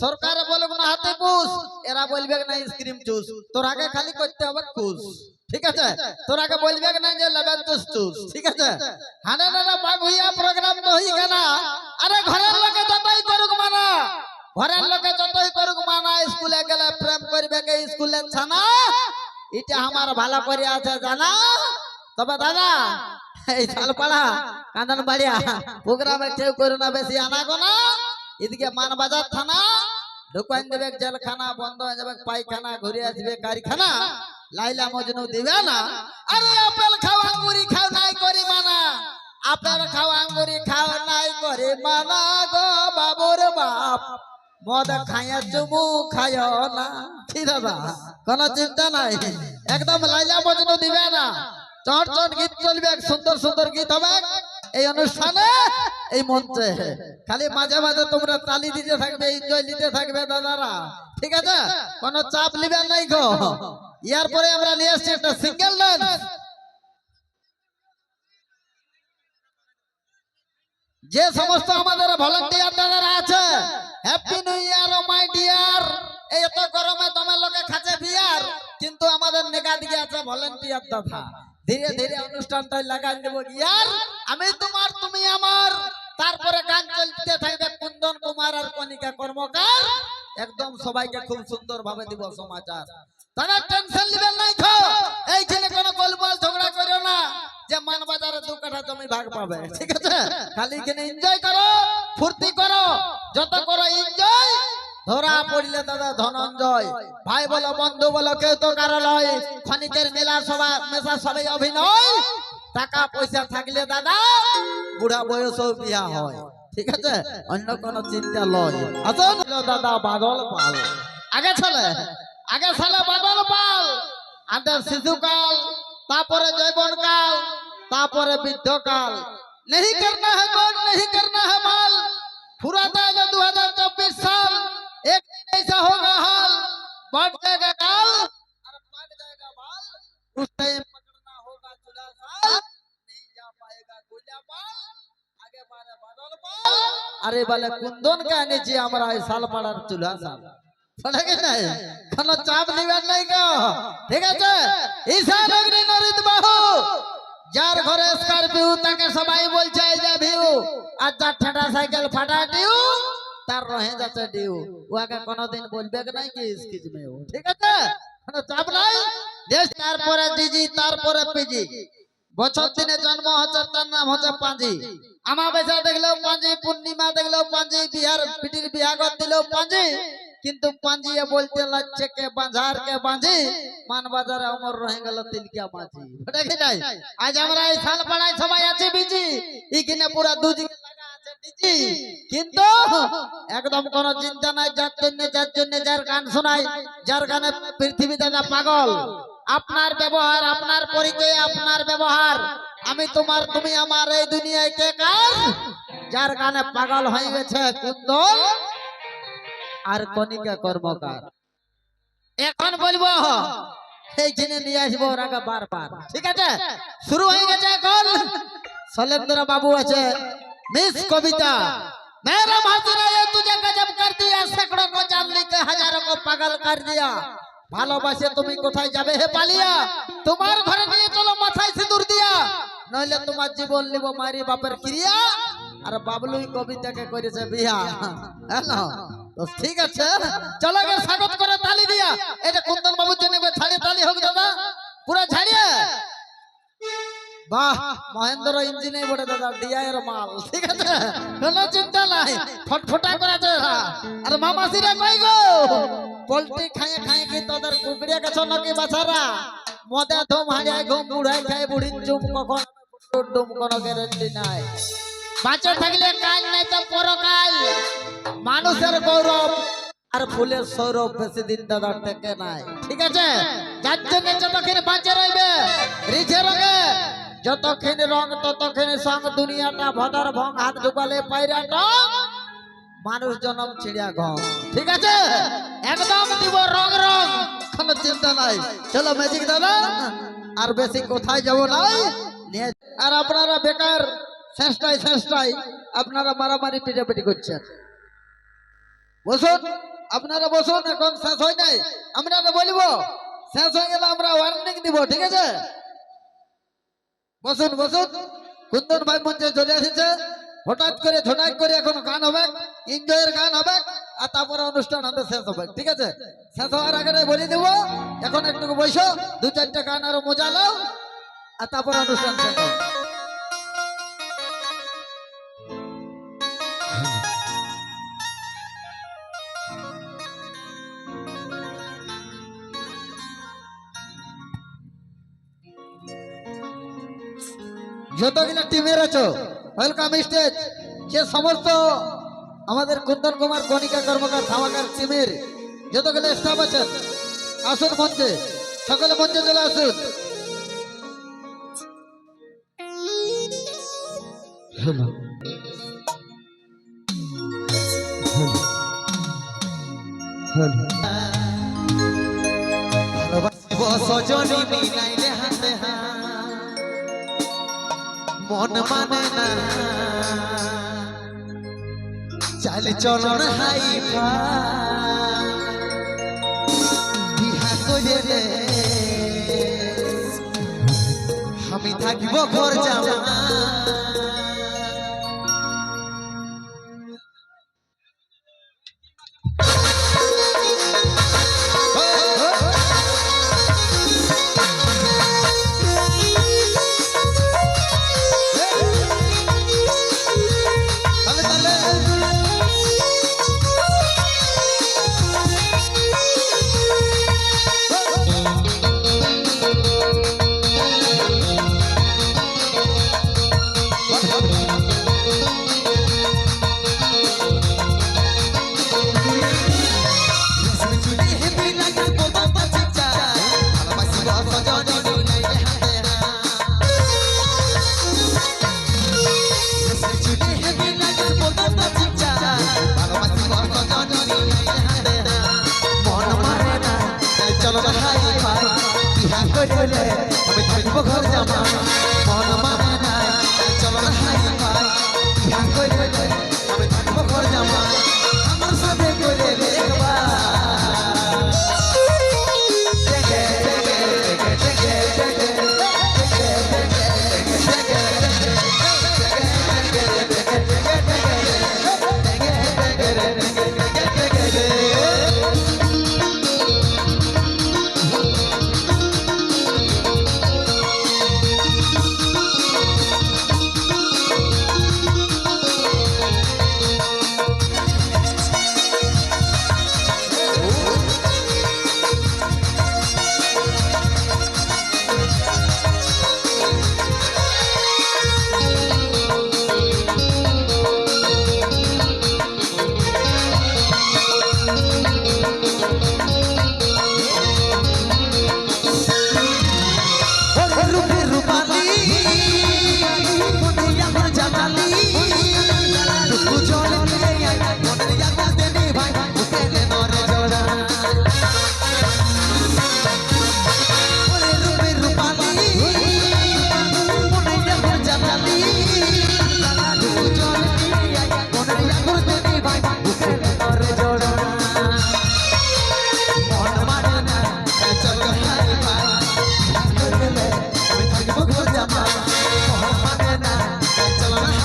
সরকার না হাতে পুষ, এরা বলবে না স্ক্রিম চুস তোর আগে খালি করতে হবে ঠিক আছে? তোর আগে বলবে না যে লেবেন চুস চুস ঠিক আছে? হানে প্রোগ্রাম তো গেনা। আরে ঘরের লোকে যতই করুক মানা, ঘরের লোকে যতই করুক মানা, স্কুলে গেলে প্রেম করবে কে ছানা? এটা আমার ভালো করে আছে জানা? তবে দাদা, এই শালপাড়া কান্দন বাড়িয়া প্রোগ্রামে কেউ করো না, বেশি আনা গো না এদিকে মানবাজার থানা ঢুকান দেবে জেলখানা, বন্ধ হয়ে যাবে পায়খানা, ঘুরে আসবে কারখানা। লাইলা মজনু দিবে না। আরে, আপেল খাও, আঙ্গুরি খাও নাই করি মানা আপেল খাও, আঙ্গুরি খাও নাই করে মানা গো বাবুর বাপ। মদ খাইয়া চুমু খায় না। কি দাদা, কোন চিন্তা নাই। একদম লাইলা মজনু দিবে না। চট চট গীত চলবে সুন্দর সুন্দর গীত হবে। এই অনুষ্ঠানে, এই মঞ্চে, খালি মাঝে মাঝে তোমরা তালি দিতে থাকবে এনজয় নিতে থাকবে দাদারা। ঠিক আছে? কোনো চাপ নিবে নাই গো। ইয়ার পরে আমরা নিয়ে আসছি একটা সিঙ্গেল ডান্স যে সমস্ত আমাদের ভলান্টিয়ার দাদারা আছে happy new year oh my dear এই এত গরমে তোমার লোকে খাচ্ছে বিয়ার কিন্তু আমাদের নেগা দিকে আছে ভলান্টিয়ার দাদা। ধীরে ধীরে অনুষ্ঠানটা লাগাই দেবো ইয়ার আমি তোমার, তুমি আমার। তারপরে গান চলতে থাকবে কুন্দন কুমার আর কনিকা কর্মকার। একদম সবাইকে খুব সুন্দর ভাবে দিব সমাচার। তারা টেনশন নেবেন নাই খো এইখানে কোনো গোলমাল ঝগড়া করো না। যে মানবাজারে দু কাঠা জমি ভাগ পাবে। ঠিক আছে? খালি এখানে এনজয় করো, ফুর্তি করো, যত করো এনজয় ধরা পড়লে দাদা ধনঞ্জয়। ভাই বলো বন্ধু বলো কেউ তো কারও লয়? খনিকের মেলা সভা মেশা সবাই অভিনয়? টাকা পয়সা থাকলে দাদা বুড়া বয়সও বিয়া হয়। ঠিক আছে? অন্য কোনো চিন্তা লয়। আসুন। দাদা বাদল পাল। আগে ছেলে আগে চলে বাদল পাল। আদের শিশুকাল তারপরে জৈবনকাল তারপরে বৃদ্ধকাল। নেহি করনা হ্যাঁ নেহি করনা হে মাল। পুরাতা দু হাজার एक दिन ऐसा होगा हाल बढ़ जाएगा काल और बढ़ जाएगा बाल उस टाइम पकड़ना होगा चूल्हा साल नहीं जा पाएगा गुलिया बाल आगे बारे बादल बाल अरे वाले कुंदन का नीचे हमारा इस साल पड़ा चूल्हा साल পড়ে নাই কোন চাপ নিবেন নাই গো ঠিক আছে ঈশান অগ্নি নরিত বাহু যার ঘরে স্করপিও তাকে সবাই বলছে এই যে ভিউ আর যার ঠাটা সাইকেল ফাটা ডিউ তার রহে যাচ্ছে ডিউ ওকে কোনোদিন বলবে নাই কি স্কিজ মে ও। ঠিক আছে? কোনো চাপ নাই? দেশ তারপরে জিজি, তারপরে পিজি। বছর দিনে জন্ম হচ্ছে, তার নাম হচ্ছে পাঁজি। আমাবেশা দেখলেও পাঁজি, পূর্ণিমা দেখলেও পাঁজি, বিহার, পিটির বিহাগত দিলেও পাঁজি। কিন্তু পাঁজিয়ে বলতে লাগছে কে বাঁধার কে বাঁধি মান বাজারে অমর রয়ে গেল তিলকিয়া মাঝি। ওটা কি নাই? আজ আমরা এই সাল পাড়ায় সবাই আছি বিজি। এখানে পুরা দুদিকে কিন্তু একদম কোনো চিন্তা নাই, যার জন্য যার জন্য, যার গান শোনাই, যার গানে পৃথিবী পাগল। আপনার ব্যবহার, আপনার পরিচয়, আপনার ব্যবহার। আমি তোমার, তুমি আমার এই দুনিয়ায় কে কার? যার গানে পাগল হয়ে গেছে কুন্দল আর কণিকা কর্মকার। এখন বলব এইখানে নিয়ে আসব ওরাকে বারবার। ঠিক আছে? শুরু হয়ে গেছে এখন। শৈলেন্দ্র বাবু আছে। মিস কবিতা मेरा माजरा ये तुझे गजब कर दिया सैकड़ों को जान लेके हजारों को पागल कर दिया ভালোবাসে তুমি কোথায় যাবে হে পালিয়া তোমার ঘরে নিয়ে চলো মাথায় সিঁদুর দিয়া নইলে তোমার জীবন নিব মারি বাপের ক্রিয়া আর বাবলুই কবিতাকে করেছে বিয়া হ্যালো তো ঠিক আছে চলো গে স্বাগত করে তালি দিয়া এটা কুন্দন বাহ, মহেন্দ্র ইঞ্জিনে বটে দাদা, ডিআইয়ের মাল, ঠিক আছে? কোনো চিন্তা নাই, ফটফটা করে দে আর মামাসিরা কই গো? পোল্ট্রি খাইয়ে খাইয়ে কি তোদের কুকড়িয়ে গেছ নাকি বাছারা? মদে ধুম হাড়িয়ায় ঘুম বুড়াই খাই বুড়ি চুপ কখন? ডুম কোনো গ্যারেন্টি নাই। বাঁচে থাকলে কাল নাই তো পরকাল। মানুষের গৌরব আর ফুলের সৌরভ বেশি দিন দাদা টেকে নাই, ঠিক আছে? যার জন্য যতক্ষণ বাঁচে রইবে, রিঝে রঙে যতক্ষণ রং, ততক্ষণ সঙ্গ দুনিয়াটা ভদর ভং, হাত ঢুকালে পায়রা টং, মানুষ জনম ছিড়িয়া ঘম ঠিক আছে? একদম দিব রং রং। কোনো চিন্তা নাই। চলো ম্যাজিক দাদা, আর বেশি কোথায় যাব নাই? আর আপনারা বেকার চেষ্টায় চেষ্টায় আপনারা মারামারি, পিটাপিটি করছেন। বসুন, আপনারা বসুন, এখন শেষ হয় নাই। আমরা বলব, শেষ হয়ে গেলে আমরা ওয়ার্নিং দিব, ঠিক আছে? বসুন বসুন। কুন্দন ভাই মঞ্চে চলে এসেছে। হঠাৎ করে ঝটাক করে এখন গান হবে, এনজয়ের গান হবে, আর তারপরে অনুষ্ঠান আমাদের শেষ হবে, ঠিক আছে? শেষ হওয়ার আগে বলে দেবো, এখন একটু বসো, দু চারটে গান আরও মজা লাও আর তারপরে অনুষ্ঠান শেষ হবে। যতগুলো টিমের আছো ওয়েলকাম স্টেজ সে সমস্ত আমাদের কুন্দন কুমার, কণিকা কর্মকার, ধামাকার টিমের যতগুলো স্টাফ আছেন, আসুন মঞ্চে। সকলে মঞ্চে চলে আসুন। সজনী মিলাইলে হাতে হাত। মন মানে না। চাল চলন হাই বিহা করে রে আমি থাকিব ঘর জামা কইলে আমি থাকিব ঘর জামা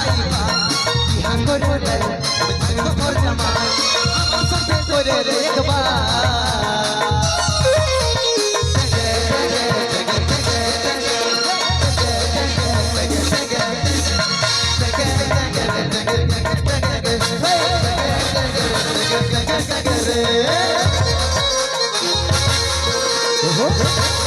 পাইবা ইহা করে রে খবর জামা আমার সাথে করে রে একবার Oh,